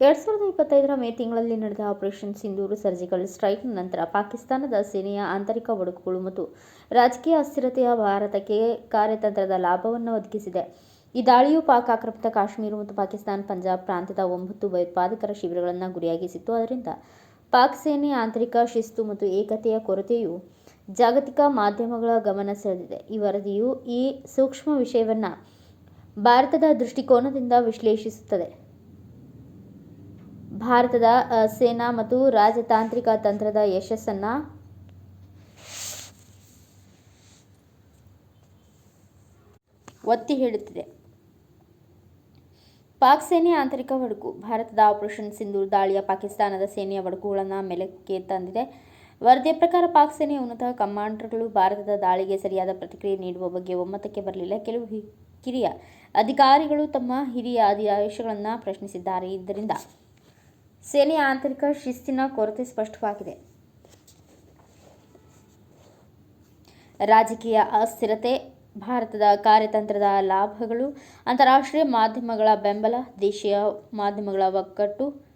ಎರಡ್ ಸಾವಿರದ ಇಪ್ಪತ್ತೈದರ ಮೇ ತಿಂಗಳಲ್ಲಿ ನಡೆದ ಆಪರೇಷನ್ ಸಿಂಧೂರು ಸರ್ಜಿಕಲ್ ಸ್ಟ್ರೈಕ್ ನಂತರ ಪಾಕಿಸ್ತಾನದ ಸೇನೆಯ ಆಂತರಿಕ ಒಡಕುಗಳು ಮತ್ತು ರಾಜಕೀಯ ಅಸ್ಥಿರತೆಯ ಭಾರತಕ್ಕೆ ಕಾರ್ಯತಂತ್ರದ ಲಾಭವನ್ನು ಒದಗಿಸಿದೆ. ಈ ದಾಳಿಯು ಪಾಕ್ ಆಕ್ರಮಿತ ಕಾಶ್ಮೀರ ಮತ್ತು ಪಾಕಿಸ್ತಾನ ಪಂಜಾಬ್ ಪ್ರಾಂತ್ಯದ ಒಂಬತ್ತು ಭಯೋತ್ಪಾದಕರ ಶಿಬಿರಗಳನ್ನು ಗುರಿಯಾಗಿಸಿತ್ತು. ಅದರಿಂದ ಪಾಕ್ ಸೇನೆಯ ಆಂತರಿಕ ಶಿಸ್ತು ಮತ್ತು ಏಕತೆಯ ಕೊರತೆಯು ಜಾಗತಿಕ ಮಾಧ್ಯಮಗಳ ಗಮನ ಸೆಳೆದಿದೆ. ಈ ವರದಿಯು ಈ ಸೂಕ್ಷ್ಮ ವಿಷಯವನ್ನು ಭಾರತದ ದೃಷ್ಟಿಕೋನದಿಂದ ವಿಶ್ಲೇಷಿಸುತ್ತದೆ. ಭಾರತದ ಸೇನಾ ಮತ್ತು ರಾಜತಾಂತ್ರಿಕ ತಂತ್ರದ ಯಶಸ್ಸನ್ನ ಒತ್ತಿ ಹೇಳುತ್ತಿದೆ. ಪಾಕ್ ಸೇನೆಯ ಆಂತರಿಕ ಒಡಕು ಭಾರತದ ಆಪರೇಷನ್ ಸಿಂಧೂರ್ ದಾಳಿಯ ಪಾಕಿಸ್ತಾನದ ಸೇನೆಯ ಒಡಕುಗಳನ್ನು ಮೇಲಕ್ಕೆ ತಂದಿದೆ. ವರದಿಯ ಪ್ರಕಾರ ಪಾಕ್ ಸೇನೆಯ ಉನ್ನತ ಕಮಾಂಡರ್ಗಳು ಭಾರತದ ದಾಳಿಗೆ ಸರಿಯಾದ ಪ್ರತಿಕ್ರಿಯೆ ನೀಡುವ ಬಗ್ಗೆ ಒಮ್ಮತಕ್ಕೆ ಬರಲಿಲ್ಲ. ಕೆಲವು ಕಿರಿಯ ಅಧಿಕಾರಿಗಳು ತಮ್ಮ ಹಿರಿಯ ಆದೇಶಗಳನ್ನು ಪ್ರಶ್ನಿಸಿದ್ದಾರೆ. ಇದರಿಂದ ಸೇನೆಯ ಆಂತರಿಕ ಶಿಸ್ತಿನ ಕೊರತೆ ಸ್ಪಷ್ಟವಾಗಿದೆ. ರಾಜಕೀಯ ಅಸ್ಥಿರತೆ, ಭಾರತದ ಕಾರ್ಯತಂತ್ರದ ಲಾಭಗಳು, ಅಂತಾರಾಷ್ಟ್ರೀಯ ಮಾಧ್ಯಮಗಳ ಬೆಂಬಲ, ದೇಶೀಯ ಮಾಧ್ಯಮಗಳ ಒಗ್ಗಟ್ಟು